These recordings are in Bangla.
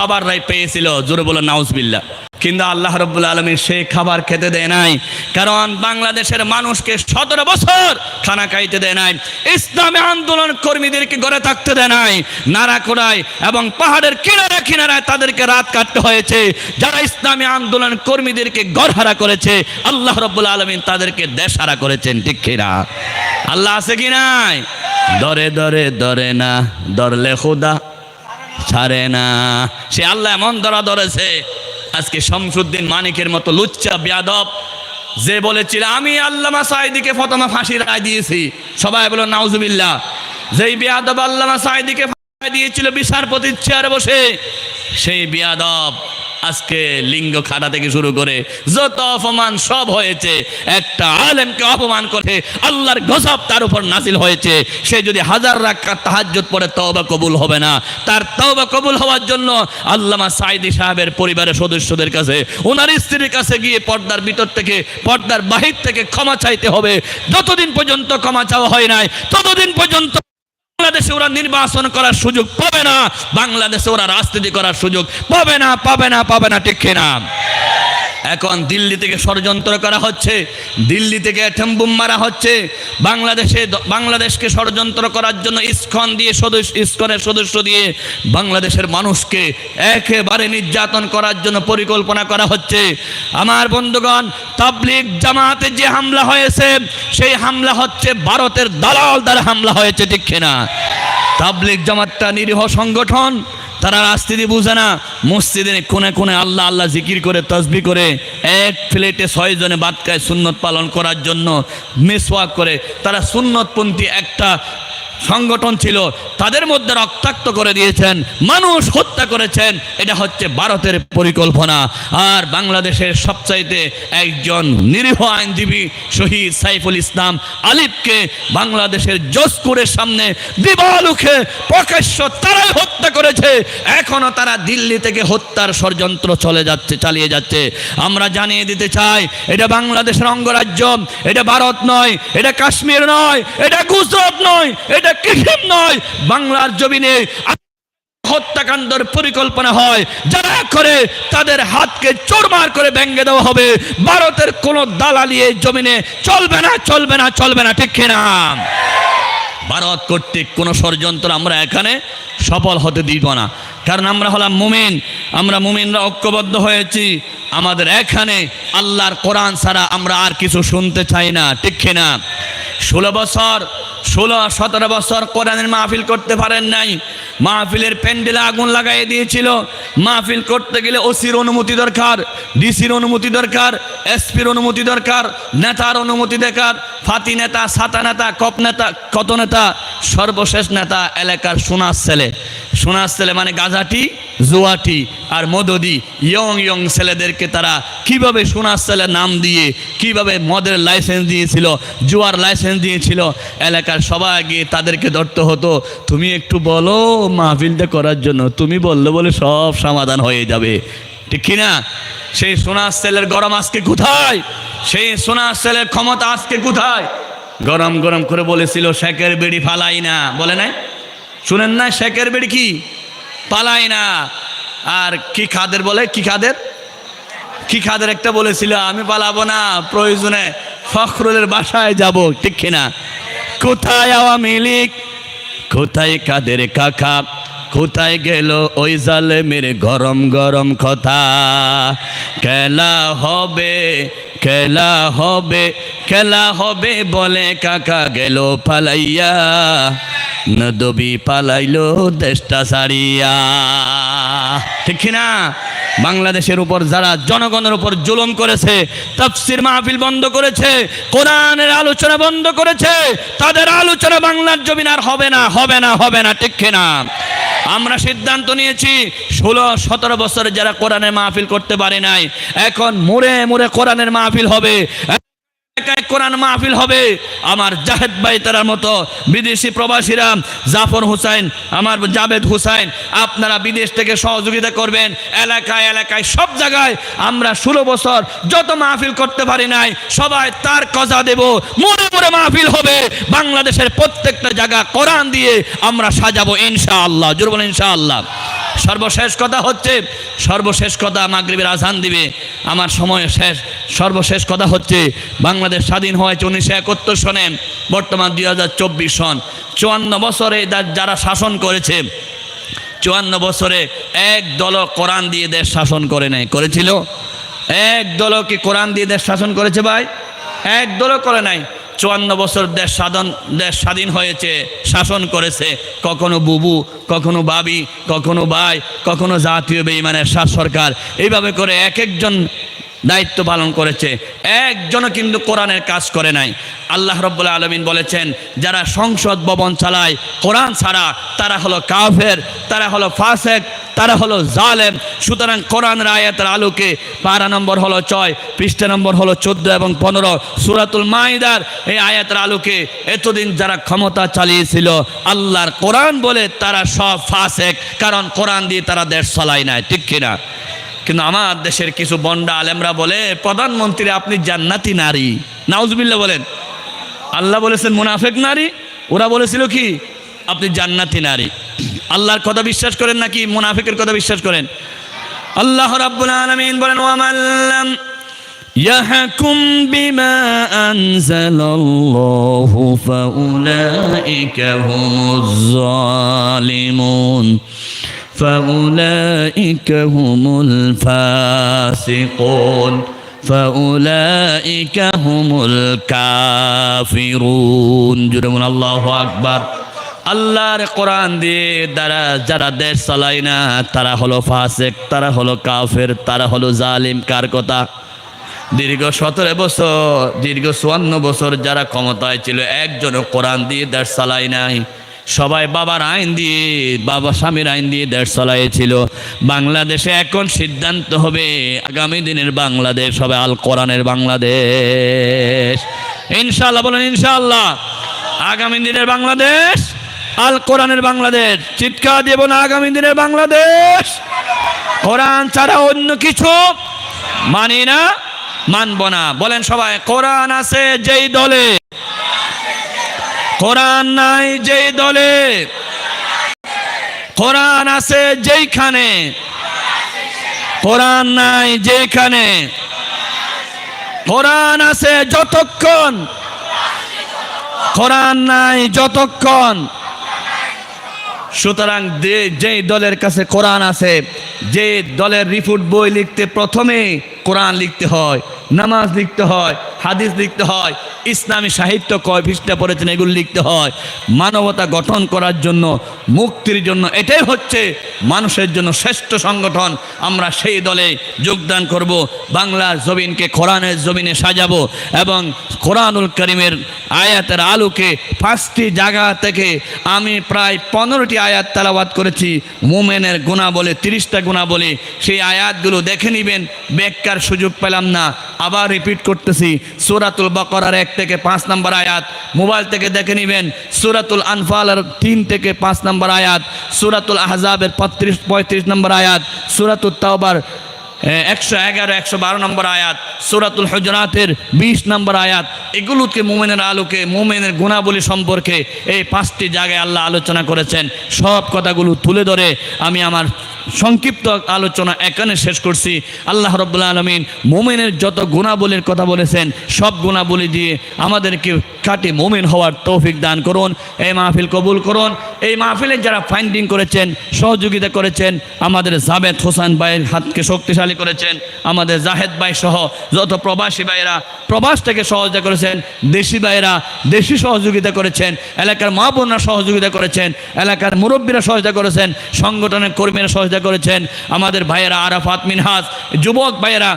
খাবার রাই পেয়েছিল। জোরে বলে নাউজবিল্লা কিন্তু আল্লাহ রব্বুল আলমী সেই খাবার খেতে দেয় নাই। কারণ বাংলাদেশের মানুষকে সতেরো বছর খানা খাইতে দেয় নাই। ইসলামী আন্দোলন কর্মীদেরকে গড়ে থাকতে দেয় নাই। নারাকোড়ায় এবং পাহাড়ের কিনারা কিনারায় তাদেরকে রাত কাটতে হয়েছে। যারা ইসলামী আন্দোলন কর্মীদেরকে গড়হারা করেছে, আল্লাহ রব্বুল আলমিন তাদেরকে দেশহারা করেছেন। ঠিক কিনা? আল্লাহ আছে কি নাই? দরে দরে দরে না। দরলে খুদা ছাড়ে না। সে আল্লাহ এমন ধরা ধরেছে, আজকে শমসুদ্দিন মানিকের মতো লুচ্চা, বিয়াদব, যে বলেছিল, আমি আল্লামা সাইদিকে ফতমা ফাঁসি রায় দিয়েছি। সবাই বলো নাউজুবিল্লাহ। যেই বিয়াদব আল্লামা সাইদিকে ফাঁসি দিয়েছিল, বিচারপতির চেয়ারে বসে, সেই বিয়াদব আজকে লিঙ্গ খাটা থেকে শুরু করে যত অপমান সব হয়েছে, একটা আলেমকে অপমান করে আল্লাহর গজব তার উপর নাসিল হয়েছে। সে যদি হাজার রাখা তাহাজ্জুদ পরে তওবা কবুল হবে না। তার তওবা কবুল হওয়ার জন্য আল্লামা সাইদি সাহেবের পরিবারের সদস্যদের কাছে ওনার স্ত্রীর কাছে গিয়ে পর্দার ভিতর থেকে, পর্দার বাহির থেকে ক্ষমা চাইতে হবে। যতদিন পর্যন্ত ক্ষমা চাওয়া হয় নাই, ততদিন পর্যন্ত বাংলাদেশে ওরা নির্বাচন করার সুযোগ পাবে না, বাংলাদেশে ওরা রাজনীতি করার সুযোগ পাবে না পাবে না পাবে না, ঠিক না এখন দিল্লি থেকে ষড়যন্ত্র করা হচ্ছে, দিল্লি থেকে অ্যাটম বোম মারা হচ্ছে। বাংলাদেশে বাংলাদেশকে ষড়যন্ত্র করার জন্য ইস্কন দিয়ে সদস্য ইস্কনের সদস্য দিয়ে বাংলাদেশের মানুষকে একেবারে নির্যাতন করার জন্য পরিকল্পনা করা হচ্ছে। আমার বন্ধুগণ, তাবলিগ জামাতে যে হামলা হয়েছে, সেই হামলা হচ্ছে ভারতের দালাল দ্বারা হামলা হয়েছে, ঠিক না তাবলিগ জামাতটা নিরীহ সংগঠন তারা রাজনীতি বুঝে না। মসজিদের কোনে কোনে আল্লাহ আল্লাহ জিকির করে তসবি করে, এক প্লেটে ছয়জনে খায় সুন্নত পালন করার জন্য মেসওয়াক করে। তারা সুন্নতপন্থী একটা সংগঠন ছিল, তাদের মধ্যে রক্তাক্ত করে দিয়েছেন, মানুষ হত্যা করেছেন, এটা হচ্ছে ভারতের পরিকল্পনা। আর বাংলাদেশের সবচাইতে একজন নিরীহ আইনজীবী শহীদ সাইফুল ইসলাম আলিফকে বাংলাদেশের জসপুরের সামনে দিবালুখে প্রকাশ্য তারাই হত্যা করেছে। এখনও তারা দিল্লি থেকে হত্যার ষড়যন্ত্র চলে যাচ্ছে, চালিয়ে যাচ্ছে। আমরা জানিয়ে দিতে চাই, এটা বাংলাদেশের অঙ্গরাজ্য, এটা ভারত নয়, এটা কাশ্মীর নয়, এটা গুজরাট নয়, এটা কিসিম নয়। বাংলার জমিনে হত্যাকাণ্ডের পরিকল্পনা হয়। যারা করে, তাদের হাতকে চোরমার করে ভেঙ্গে দেওয়া হবে। ভারতের কোনো দালালি এই জমিনে চলবে না চলবে না চলবে না, ঠিক কিনা? ভারত কর্তৃক কোনো ষড়যন্ত্র আমরা এখানে সফল হতে দিব না। কারণ আমরা হলাম মুমিন, আমরা মুমিনরা ঐক্যবদ্ধ হয়েছি। আমাদের এখানে আল্লাহর কোরআন ছাড়া আমরা আর কিছু শুনতে চাই না, ঠিক কিনা? ষোলো বছর, ষোলো সতেরো বছর কোরআনের মাহফিল করতে পারেন নাই। মাহফিলের প্যান্ডেলে আগুন লাগাই দিয়েছিল। মাহফিল করতে গেলে ওসির অনুমতি দরকার, ডিসির অনুমতি দরকার, এসপির অনুমতি দরকার, নেতার অনুমতি দরকার, ফাতি নেতা, সাতা নেতা, কপ নেতা, কত নেতা, সর্বশেষ নেতা এলাকার সোনার ছেলে। সোনার ছেলে মানে গাজাটি, জুয়াটি আর মদদি ইয়ং ইয়ং ছেলেদেরকে তারা কীভাবে সোনার ছেলে নাম দিয়ে, কীভাবে মদের লাইসেন্স দিয়েছিল, জুয়ার লাইসেন্স দিয়েছিল, এলাকার সবাই গিয়ে তাদেরকে ধরতে হতো, তুমি একটু বলো মাহফিলটা করার জন্য, তুমি বললে বলে সব সমাধান হয়ে যাবে। ঠিক কিনা? সেই সোনার সেলের গরম আজকে কোথায়? সেই সোনার সেলের ক্ষমতা আজকে কোথায়? গরম গরম করে বলেছিল, শেখের বেড়ি ফালাই না। বলে নাই? শুনেন না, শেখের বেড়ি কি? পালাই না। আর কি খাদের বলে? কি খাদের? কি খাদের একটা বলেছিল, আমি পালাবো না, প্রয়োজনে ফখরুলের বাসায় যাব। ঠিক কিনা কোথায় আওয়ামী লীগ? কোথায় কাদের কাকা? কোথায় গেল ওই জালে মেরে গরম গরম কথা? খেলা হবে খেলা হবে খেলা হবে বলে কাকা গেল পালাইয়া। নদবি পালাইলো দেশটা সারিয়া ঠিক না বাংলাদেশের উপর যারা জনগণের উপর জুলুম করেছে, তাফসির মাহফিল বন্ধ করেছে, কোরআনের আলোচনা বন্ধ করেছে, তাদের আলোচনা বাংলার জমিন আর হবে না হবে না হবে না, ঠিক না আমরা সিদ্ধান্ত নিয়েছি, ষোলো, সতেরো বছরে যারা কোরআনের মাহফিল করতে পারে নাই, এখন মোড়ে মোড়ে কোরআনের মাহফিল হবে। কোরআন মাহফিল হবে। আমার জাহেদ ভাই তার মতো বিদেশি প্রবাসীরা, জাফর হুসাইন, আমার জাবেদ হুসাইন, আপনারা বিদেশ থেকে সহযোগিতা করবেন। এলাকায় এলাকায়, সব জায়গায় আমরা ষোলো বছর যত মাহফিল করতে পারি নাই, সবাই তার কজা দেব। মনে মনে মাহফিল হবে। বাংলাদেশের প্রত্যেকটা জায়গা কোরআন দিয়ে আমরা সাজাবো ইনশাআল্লাহ। জোর বলেন ইনশাআল্লাহ। সর্বশেষ কথা হচ্ছে, সর্বশেষ কথা মাগরিবের আজান দিবে। আমার সময় শেষ। সর্বশেষ কথা হচ্ছে, বাংলাদেশ স্বাধীন হয়েছে উনিশশো একাত্তর সনে, বর্তমান দুই হাজার চব্বিশ সন। চুয়ান্ন বছরে যারা শাসন করেছে, চুয়ান্ন বছরে এক দল কোরআন দিয়ে দেশ শাসন করে নেয় করেছিল? এক দল কি কোরআন দিয়ে দেশ শাসন করেছে ভাই? এক দলও করে নাই। চুয়ান্ন বছর দেশ স্বাধীন দেশ স্বাধীন হয়েছে, শাসন করেছে, কখনো বুবু, কখনো বাবি, কখনো ভাই, কখনো জাতীয় বেইমানের শাস সরকার। এইভাবে করে এক একজন দায়িত্ব পালন করেছে। একজনও কিন্তু কোরআনের কাজ করে নাই। আল্লাহ রব্বুল্লাহ আলমিন বলেছেন, যারা সংসদ ভবন চালায়, কোরআন ছাড়া তারা হলো কাফের, তারা হলো ফাসেক তারা হলো জালেম। সুতরাং কোরআনের আয়াতের আলোকে পারা নম্বর হলো ছয় পৃষ্ঠা নম্বর হলো চোদ্দ এবং পনেরো। সুরাতুল মাইদার এই আয়াতের আলোকে এতদিন যারা ক্ষমতা চালিয়েছিল, আল্লাহর কোরআন বলে তারা সব ফাসেক, কারণ কোরআন দিয়ে তারা দেশ চালায় নাই, ঠিক কিনা কিন্তু আমার দেশের কিছু বন্ডা আলেমরা বলে, প্রধানমন্ত্রী, আপনি জান্নাতি নারী। নাউজবিল্লা বলেন। আল্লাহ বলেছেন, মুনাফেক নারী? ওরা বলেছিল কি? আপনি জান্নাতি নারী। আল্লাহর কথা বিশ্বাস করেন নাকি মুনাফিকের কথা বিশ্বাস করেন আল্লাহ রাব্বুল আলামিন বলেন ওয়ামাল্লাম يحكم بما أنزل الله فأولئك هم الظالمون فأولئك هم الفاسقون فأولئك هم الكافرون جرمون الله أكبر আল্লাহর কোরআন দিয়ে দ্বারা যারা দেশ চালায় না, তারা হলো ফাসেক, তারা হলো কাফের, তারা হলো জালিম, কার কথা? দীর্ঘ সতেরো বছর, দীর্ঘ চুয়ান্ন বছর যারা ক্ষমতায় ছিল, একজনও কোরআন দিয়ে দেশ চালায় নাই। সবাই বাবার আইন দিয়ে, বাবা স্বামীর আইন দিয়ে দেশ চালাইছিল। বাংলাদেশে এখন সিদ্ধান্ত হবে, আগামী দিনের বাংলাদেশ হবে আল কোরআনের বাংলাদেশ। ইনশাল্লাহ বলেন ইনশাল্লাহ আগামী দিনের বাংলাদেশ আল কোরআনের বাংলাদেশ। চিৎকার দেব না আগামী দিনের বাংলাদেশ। কোরআন ছাড়া অন্য কিছু মানি না, মানব না। বলেন সবাই, কোরআন আছে যেই দলে। কোরআন নাই যেই দলে। কোরআন আছে যেইখানে। কোরআন নাই যেখানে কোরআন আছে যতক্ষণ। কোরআন নাই যতক্ষণ। সুতরাং যে, যেই দলের কাছে কোরআন আছে যে দলের রিপোর্ট বই লিখতে প্রথমে কোরআন লিখতে হয়। নামাজ লিখতে হয়, হাদিস লিখতে হয়, ইসলামী সাহিত্য কয় পৃষ্ঠা পড়েছেন এগুলো লিখতে হয়। মানবতা গঠন করার জন্য, মুক্তির জন্য, এটাই হচ্ছে মানুষের জন্য শ্রেষ্ঠ সংগঠন। আমরা সেই দলে যোগদান করব, বাংলার জমিনকে কোরআনের জমিনে সাজাবো এবং কোরআনুল করিমের আয়াতের আলোকে পাঁচটি জায়গা থেকে আমি প্রায় পনেরোটি আয়াত তালাবাদ করেছি। মোমেনের গুণা বলে তিরিশটা গুণা বলে সেই আয়াতগুলো দেখে নেবেন ব্যাখ্যার সুযোগ পেলাম না। আবার রিপিট করতেছি, সুরাতুল বকরার এক থেকে পাঁচ নম্বর আয়াত। মোবাইল থেকে দেখে নেবেন, সুরাতুল আনফালের তিন থেকে পাঁচ নম্বর আয়াত, সুরাতুল আহজাবের পঁয়ত্রিশ পঁয়ত্রিশ নম্বর আয়াত সুরাতুল তাওবার একশো এগারো, একশো বারো নম্বর আয়াত, সুরাতুল হজরাতের বিশ নম্বর আয়াত, এগুলোকে মোমেনের আলোকে, মোমেনের গুণাবলী সম্পর্কে এই পাঁচটি জায়গায় আল্লাহ আলোচনা করেছেন। সব কথাগুলো তুলে ধরে আমি আমার সংক্ষিপ্ত আলোচনা এখানে শেষ করছি। আল্লাহ রব্বুল্লা আলমিন মোমেনের যত গুণাবলীর কথা বলেছেন, সব গুণাবলী দিয়ে আমাদেরকে কাটে মোমেন হওয়ার তৌফিক দান করুন, এই মাহফিল কবুল করুন। এই মাহফিলে যারা ফাইন্ডিং করেছেন, সহযোগিতা করেছেন, আমাদের জাবেদ হোসেন ভাইয়ের হাতকে শক্তিশালী করেছেন, আমাদের জাহেদ ভাই সহ যত প্রবাসী ভাইয়েরা প্রবাস থেকে সহযোগিতা করেছেন, দেশি ভাইয়েরা দেশি সহযোগিতা করেছেন, এলাকার মা বোনরা সহযোগিতা করেছেন, এলাকার মুরব্বীরা সহযোগিতা করেছেন, সংগঠনের কর্মীরা সহযোগিতা করেছেন, আমাদের ভাইয়েরা আরাফাত মিনহাজ, যুবক ভাইয়েরা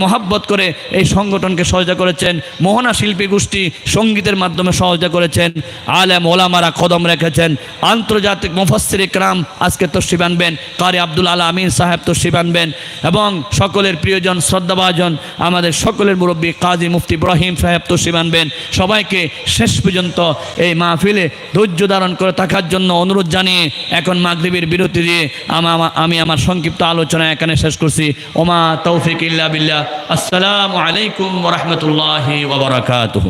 মহাব্বত করে এই সংগঠনকে সহযোগিতা করেছেন। মোহনা শিল্পী গোষ্ঠী সঙ্গীতের মাধ্যমে সহযোগিতা করেছেন। আলেম ওলামারা কদম রেখেছেন। আন্তর্জাতিক মুফাসসির ইকরাম আজকে তসিব আনবেন। কারি আব্দুল আলা আমিন সাহেব তসিব আনবেন। এবং সকলের প্রিয়জন, শ্রদ্ধাভাজন, আমাদের সকলের মুরব্বী কাজী মুফতি ইব্রাহিম সাহেব তসিব আনবেন। সবাইকে শেষ পর্যন্ত এই মাহফিলে ধৈর্য ধারণ করে থাকার জন্য অনুরোধ জানিয়ে এখন মাগরিবের বিরতি দিয়ে আমা- আমি আমার সংক্ষিপ্ত আলোচনা এখানে শেষ করছি। ওমা তৌফিক ইল্লা বিল্লাহ। আসসালামু আলাইকুম ওরহমতুল্লাহি ওবরাকাতুহ।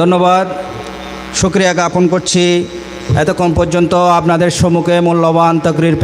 ধন্যবাদ। শুক্রিয়া জ্ঞাপন করছি। এতক্ষণ পর্যন্ত আপনাদের সম্মুখে মূল্যবান তকরির